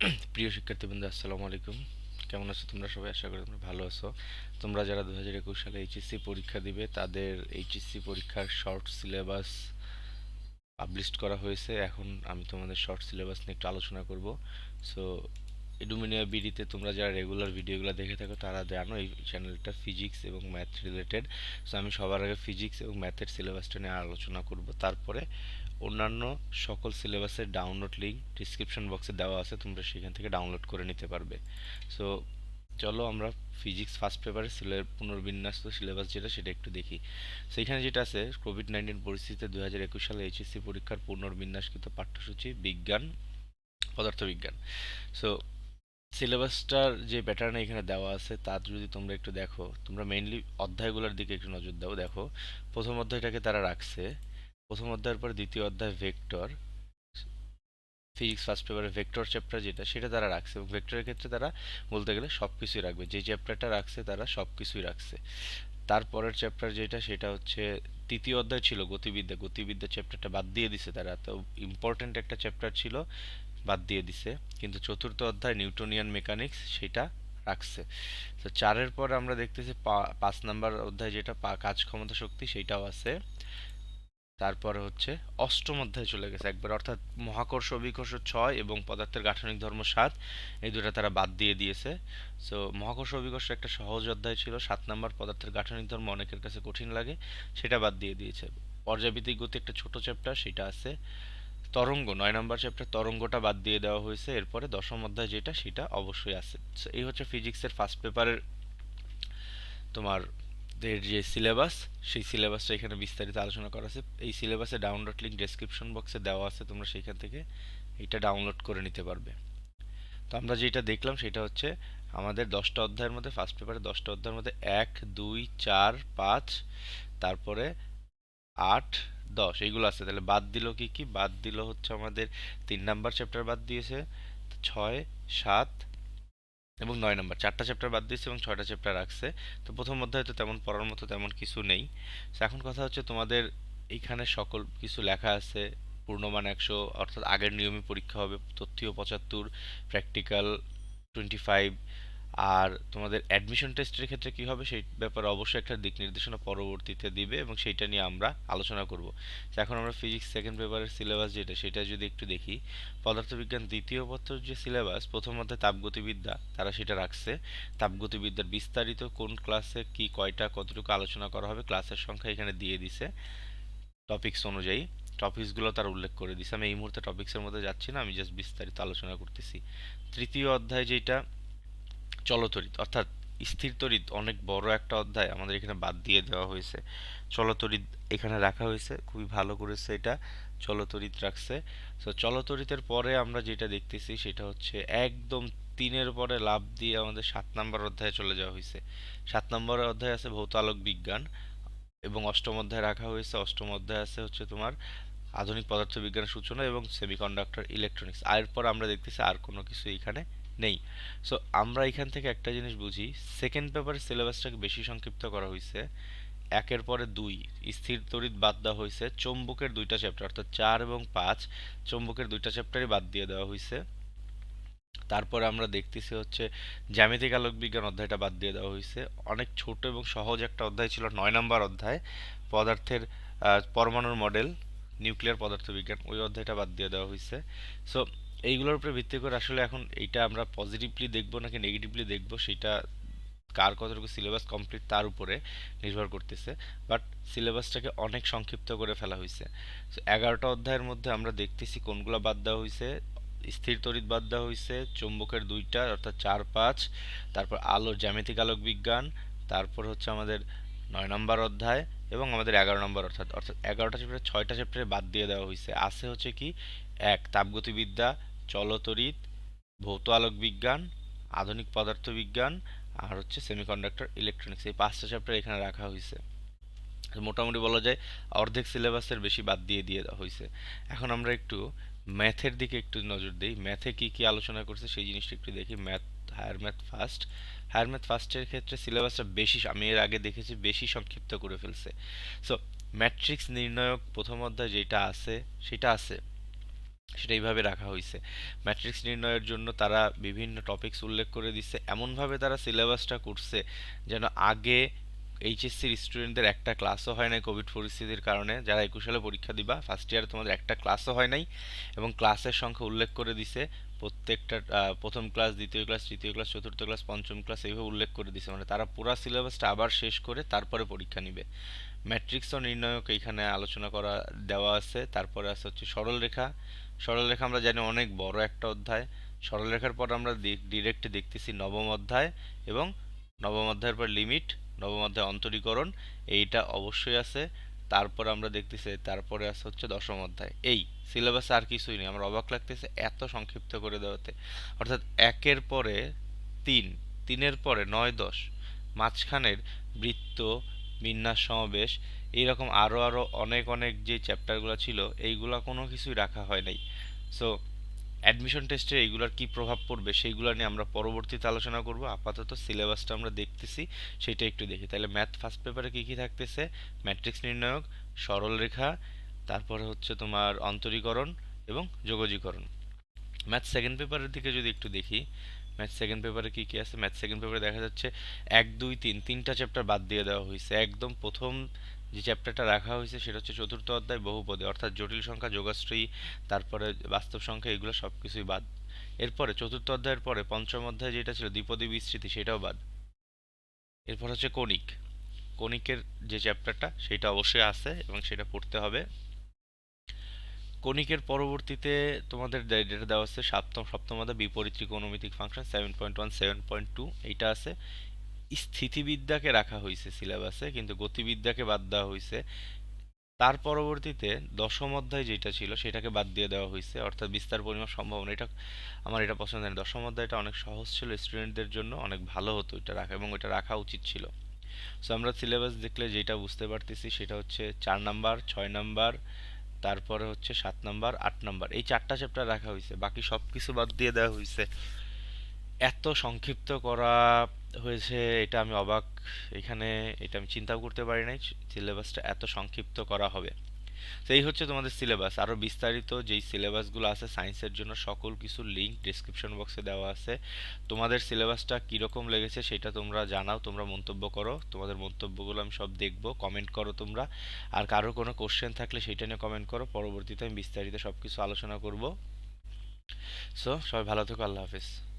প্রিয় শিক্ষার্থীবৃন্দ, আসসালামু আলাইকুম। কেমন আছো তোমরা সবাই? আশা করি তোমরা ভালো আছো। তোমরা যারা দু হাজার একুশ সালে এইচএসসি পরীক্ষা দিবে, তাদের এইচএসসি পরীক্ষার শর্ট সিলেবাস পাবলিশ করা হয়েছে। এখন আমি তোমাদের শর্ট সিলেবাস নিয়ে একটু আলোচনা করব। সো এডুমিনিয়া বিডিতে তোমরা যারা রেগুলার ভিডিওগুলো দেখে থাকো, তারা জানো এই চ্যানেলটা ফিজিক্স এবং ম্যাথ রিলেটেড সো আমি সবার আগে ফিজিক্স এবং ম্যাথের সিলেবাসটা নিয়ে আলোচনা করব। তারপরে অন্যান্য সকল সিলেবাসের ডাউনলোড লিঙ্ক ডিসক্রিপশন বক্সে দেওয়া আছে, তোমরা সেখান থেকে ডাউনলোড করে নিতে পারবে। সো চলো আমরা ফিজিক্স ফার্স্ট পেপারের সিলে পুনর্বিন্যাস সিলেবাস যেটা, সেটা একটু দেখি। সেইখানে যেটা আছে কোভিড নাইন্টিন পরিস্থিতিতে দু হাজার একুশ সালে এইচএসসি পরীক্ষার পুনর্বিন্যাসকৃত পাঠ্যসূচি বিজ্ঞান, পদার্থবিজ্ঞান। সো সিলেবাসটার যে প্যাটার্ন এখানে দেওয়া আছে, তার যদি তোমরা একটু দেখো, তোমরা মেইনলি অধ্যায়গুলোর দিকে একটু নজর দাও, দেখো। প্রথম অধ্যায়টাকে তারা রাখছে প্রথম অধ্যায়ের পর দ্বিতীয় অধ্যায় ভেক্টর ফিজিক্স ফার্স্ট পেপারের ভেক্টর চ্যাপ্টার যেটা, সেটা তারা রাখছে এবং ভেক্টরের ক্ষেত্রে তারা বলতে গেলে সব কিছুই রাখবে। যে চ্যাপ্টারটা রাখছে তারা সব কিছুই রাখছে। তারপরের চ্যাপ্টার যেটা, সেটা হচ্ছে তৃতীয় অধ্যায় ছিল গতিবিদ্যা। গতিবিদ্যা চ্যাপ্টারটা বাদ দিয়ে দিছে তারা। তো ইম্পর্টেন্ট একটা চ্যাপ্টার ছিল, বাদ দিয়ে দিছে। কিন্তু চতুর্থ অধ্যায় নিউটনিয়ান মেকানিক্স সেটা রাখছে। তো চারের পর আমরা দেখতেছি পাঁচ নাম্বার অধ্যায় যেটা কাজ ক্ষমতা, শক্তি, সেটাও আছে। তারপরে হচ্ছে অষ্টম অধ্যায় চলে গেছে একবার, অর্থাৎ মহাকর্ষ, অভিকর্ষ ছয় এবং পদার্থের গাঠনিক ধর্ম সাত, এই দুটা তারা বাদ দিয়ে দিয়েছে। সো মহাকর্ষ, অভিকর্ষ একটা সহজ অধ্যায় ছিল, সাত নম্বর পদার্থের গাঠনিক ধর্ম অনেকের কাছে কঠিন লাগে, সেটা বাদ দিয়ে দিয়েছে। পর্যাবৃত্তিক গতি একটা ছোট চ্যাপ্টার সেটা আছে তরঙ্গ, নয় নম্বর চ্যাপ্টার তরঙ্গটা বাদ দিয়ে দেওয়া হয়েছে, এরপরে দশম অধ্যায় যেটা, সেটা অবশ্যই আছে। এই হচ্ছে ফিজিক্সের ফার্স্ট পেপারের তোমার এর যে সিলেবাস সেই সিলেবাসটা এখানে বিস্তারিত আলোচনা করা আছে। এই সিলেবাসে ডাউনলোড লিঙ্ক ডেসক্রিপশন বক্সে দেওয়া আছে, তোমরা সেইখান থেকে এটা ডাউনলোড করে নিতে পারবে। তো আমরা যেটা দেখলাম সেটা হচ্ছে আমাদের দশটা অধ্যায়ের মধ্যে ফার্স্ট পেপারে দশটা অধ্যায়ের মধ্যে এক, দুই, চার, পাঁচ, তারপরে আট, দশ, এইগুলো আছে। তাহলে বাদ দিল কি কি? বাদ দিল হচ্ছে আমাদের তিন নাম্বার চ্যাপ্টার বাদ দিয়েছে। ছয়, সাত এবং নয় নম্বর, চারটা চ্যাপ্টার বাদ দিয়েছে এবং ছয়টা চ্যাপ্টার রাখছে। তো প্রথম অধ্যায় তো তেমন পড়ার মতো তেমন কিছু নেই। এখন কথা হচ্ছে তোমাদের এইখানে সকল কিছু লেখা আছে, পূর্ণমান একশো, অর্থাৎ আগের নিয়মে পরীক্ষা হবে তথ্য পঁচাত্তর প্র্যাকটিক্যাল টোয়েন্টি ফাইভ আর তোমাদের অ্যাডমিশন টেস্টের ক্ষেত্রে কি হবে সেই ব্যাপারে অবশ্যই একটা দিক নির্দেশনা পরবর্তীতে দিবে এবং সেইটা নিয়ে আমরা আলোচনা করব। এখন আমরা ফিজিক্স সেকেন্ড পেপারের সিলেবাস যেটা, সেটা যদি একটু দেখি, পদার্থবিজ্ঞান দ্বিতীয় পত্র যে সিলেবাস প্রথম অধ্যায় তাপগতিবিদ্যা, তারা সেটা রাখছে। তাপগতিবিদ্যার বিস্তারিত কোন ক্লাসে কি কয়টা, কতটুকু আলোচনা করা হবে ক্লাসের সংখ্যা এখানে দিয়ে দিছে। টপিকস অনুযায়ী টপিকসগুলো তার উল্লেখ করে দিছে। আমি এই মুহূর্তে টপিক্সের মধ্যে যাচ্ছি না, আমি জাস্ট বিস্তারিত আলোচনা করতেছি। তৃতীয় অধ্যায় যেটা চলতরিৎ অর্থাৎ স্থির তড়িৎ অনেক বড় একটা অধ্যায় আমাদের এখানে বাদ দিয়ে দেওয়া হয়েছে। চলতরিৎ এখানে রাখা হয়েছে, খুবই ভালো করেছে এটা, চলতরিৎ রাখছে। তো চলতরিতের পরে আমরা যেটা দেখতেছি সেটা হচ্ছে একদম তিনের পরে লাভ দিয়ে আমাদের সাত নম্বর অধ্যায়ে চলে যাওয়া হয়েছে। সাত নম্বর অধ্যায় আছে ভৌত আলোক বিজ্ঞান এবং অষ্টম অধ্যায় রাখা হয়েছে। অষ্টম অধ্যায় আছে হচ্ছে তোমার আধুনিক পদার্থবিজ্ঞানের সূচনা এবং সেমিকন্ডাক্টর ইলেকট্রনিক্স এরপর আমরা দেখতেছি আর কোনো কিছু এখানে নেই। সো আমরা এখান থেকে একটা জিনিস বুঝি সেকেন্ড পেপারের সিলেবাসটাকে বেশি সংক্ষিপ্ত করা হয়েছে একের পরে দুই, স্থির তড়িৎ বাদ দেওয়া হয়েছে চৌম্বকের দুইটা চ্যাপ্টার অর্থাৎ চার এবং পাঁচ, চৌম্বকের দুইটা চ্যাপ্টারই বাদ দিয়ে দেওয়া হয়েছে তারপরে আমরা দেখতেছি হচ্ছে, জ্যামিতিক আলোক বিজ্ঞান অধ্যায়টা বাদ দিয়ে দেওয়া হয়েছে অনেক ছোট এবং সহজ একটা অধ্যায় ছিল নয় নম্বর অধ্যায়, পদার্থের পরমাণুর মডেল নিউক্লিয়ার পদার্থবিজ্ঞান, ওই অধ্যায়টা বাদ দিয়ে দেওয়া হয়েছে সো এইগুলোর উপরে ভিত্তি করে আসলে এখন এইটা আমরা পজিটিভলি দেখব নাকি নেগেটিভলি দেখব, সেটা কার কতটুকু সিলেবাস কমপ্লিট তার উপরে নির্ভর করতেছে। বাট সিলেবাসটাকে অনেক সংক্ষিপ্ত করে ফেলা হয়েছে এগারোটা অধ্যায়ের মধ্যে আমরা দেখতেছি কোনগুলো বাদ দেওয়া হয়েছে স্থির তড়িৎ বাদ দেওয়া হয়েছে চুম্বকের দুইটা, অর্থাৎ চার পাঁচ তারপর আলো জ্যামিতিক আলোক বিজ্ঞান, তারপর হচ্ছে আমাদের নয় নম্বর অধ্যায় এবং আমাদের এগারো নম্বর অর্থাৎ অর্থাৎ এগারোটা চ্যাপ্টারে ছয়টা চ্যাপ্টারে বাদ দিয়ে দেওয়া হয়েছে আছে হচ্ছে কি, এক, তাপগতিবিদ্যা চলতরিৎ, ভৌত আলোক বিজ্ঞান, আধুনিক পদার্থবিজ্ঞান আর হচ্ছে সেমিকন্ডাক্টর ইলেকট্রনিক্স এই পাঁচটা চ্যাপ্টার এখানে রাখা হয়েছে মোটামুটি বলা যায় অর্ধেক সিলেবাসের বেশি বাদ দিয়ে দিয়ে হয়েছে এখন আমরা একটু ম্যাথের দিকে একটু নজর দিই। ম্যাথে কি কি আলোচনা করছে সেই জিনিসটা একটু দেখি। Math higher math first higher math ফার্স্টের ক্ষেত্রে সিলেবাসটা বেশি আমি এর আগে দেখেছি, বেশি সংক্ষিপ্ত করে ফেলছে। সো ম্যাট্রিক্স নির্ণায়ক প্রথম অধ্যায় যেটা আছে, সেটা আছে। সেটা এইভাবে রাখা হয়েছে ম্যাট্রিক্স নির্ণয়ের জন্য তারা বিভিন্ন টপিকস উল্লেখ করে দিচ্ছে এমনভাবে তারা সিলেবাসটা করছে যেন আগে এইচএসসির স্টুডেন্টদের একটা ক্লাসও হয় নাই কোভিড পরিস্থিতির কারণে। যারা একুশ সালে পরীক্ষা দিবা ফার্স্ট ইয়ারে তোমাদের একটা ক্লাসও হয় নাই এবং ক্লাসের সংখ্যা উল্লেখ করে দিছে। প্রত্যেকটা প্রথম ক্লাস দ্বিতীয় ক্লাস তৃতীয় ক্লাস চতুর্থ ক্লাস পঞ্চম ক্লাস এইভাবে উল্লেখ করে দিছে। মানে তারা পুরো সিলেবাসটা আবার শেষ করে তারপরে পরীক্ষা নিবে। ম্যাট্রিক্স ও নির্ণায়ক এইখানে আলোচনা করা, দেওয়া আছে। তারপরে আছে হচ্ছে সরলরেখা। সরলরেখা আমরা জানি অনেক বড় একটা অধ্যায়। সরলরেখার পর আমরা ডিরেক্ট দেখতেছি নবম অধ্যায় এবং নবম অধ্যায়ের পর লিমিট নবম অধ্যায় অন্তরীকরণ, এইটা অবশ্যই আছে। তারপর আমরা দেখতেছি, তারপরে আছে হচ্ছে দশম অধ্যায়। এই সিলেবাসে আর কিছুই নেই, আমার অবাক লাগতেছে এত সংক্ষিপ্ত করে দেওয়াতে। অর্থাৎ একের পরে তিন, তিনের পরে নয়, দশ, মাঝখানের বৃত্ত, বিন্যাস, সমাবেশ, এইরকম আরও আরও অনেক অনেক যে চ্যাপ্টারগুলো ছিল, এইগুলা কোনো কিছুই রাখা হয় নাই। সো অ্যাডমিশন টেস্টে এইগুলোর কি প্রভাব পড়বে সেইগুলো নিয়ে আমরা পরবর্তীতে আলোচনা করব। আপাতত সিলেবাসটা আমরা দেখতেছি, সেটা একটু দেখি। তাহলে ম্যাথ ফার্স্ট পেপারে কী কী থাকতেছে? ম্যাট্রিক্স নির্ণায়ক সরলরেখা তারপরে হচ্ছে তোমার অন্তরীকরণ এবং যোগজীকরণ। ম্যাথ সেকেন্ড পেপারের দিকে যদি একটু দেখি ম্যাথ সেকেন্ড পেপারে কী কী আছে? ম্যাথ সেকেন্ড পেপারে দেখা যাচ্ছে এক, দুই, তিন, তিনটা চ্যাপ্টার বাদ দিয়ে দেওয়া হয়েছে। একদম প্রথম যে চ্যাপ্টারটা রাখা হয়েছে সেটা হচ্ছে চতুর্থ অধ্যায়, বহুপদী। অর্থাৎ জটিল সংখ্যা যোগাশ্রয়ী তারপরে বাস্তব সংখ্যা, এগুলো সব কিছুই বাদ। এরপরে, চতুর্থ অধ্যায়ের পরে পঞ্চম অধ্যায় যেটা ছিল দ্বিপদী বিস্তৃতি, সেটাও বাদ। এরপর হচ্ছে কণিক। কণিকের যে চ্যাপ্টারটা সেটা অবশ্যই আছে এবং সেটা পড়তে হবে। কণিকের পরবর্তীতে তোমাদের ডেটা দেওয়া আছে, সপ্তম সপ্তম অধ্যায় বিপরীত ত্রিকোণমিতিক function seven point one seven point two এইটা আছে। স্থিতিবিদ্যাকে রাখা হয়েছে সিলেবাসে, কিন্তু গতিবিদ্যাকে বাদ দেওয়া হয়েছে তার পরবর্তীতে দশম অধ্যায় যেটা ছিল, সেটাকে বাদ দিয়ে দেওয়া হয়েছে অর্থাৎ বিস্তার পরিমাপ সম্ভাবনা এটা আমার এটা পছন্দ না। দশম অধ্যায়টা অনেক সহজ ছিল, স্টুডেন্টদের জন্য অনেক ভালো হতো এটা রাখা, এবং এটা রাখা উচিত ছিল। সো আমরা সিলেবাস দেখলে যেটা বুঝতে পারতেছি সেটা হচ্ছে চার নাম্বার, ছয় নাম্বার, তারপরে হচ্ছে সাত নাম্বার, আট নাম্বার। এই চারটা চ্যাপ্টার রাখা হয়েছে বাকি সব কিছু বাদ দিয়ে দেওয়া হয়েছে এত সংক্ষিপ্ত করা হয়েছে, এটা আমি অবাক। এখানে এটা আমি চিন্তাও করতে পারি নাই সিলেবাসটা এত সংক্ষিপ্ত করা হবে। এই হচ্ছে তোমাদের সিলেবাস আরও বিস্তারিত যেই সিলেবাসগুলো আছে সায়েন্সের জন্য সকল কিছু লিঙ্ক ডিসক্রিপশন বক্সে দেওয়া আছে। তোমাদের সিলেবাসটা কীরকম লেগেছে সেটা তোমরা জানাও, তোমরা মন্তব্য করো। তোমাদের মন্তব্যগুলো আমি সব দেখব কমেন্ট করো তোমরা। আর কারও কোনো কোশ্চেন থাকলে সেটা নিয়ে কমেন্ট করো, পরবর্তীতে আমি বিস্তারিত সব কিছু আলোচনা করব। সো সবাই ভালো থেকো, আল্লাহ হাফিজ।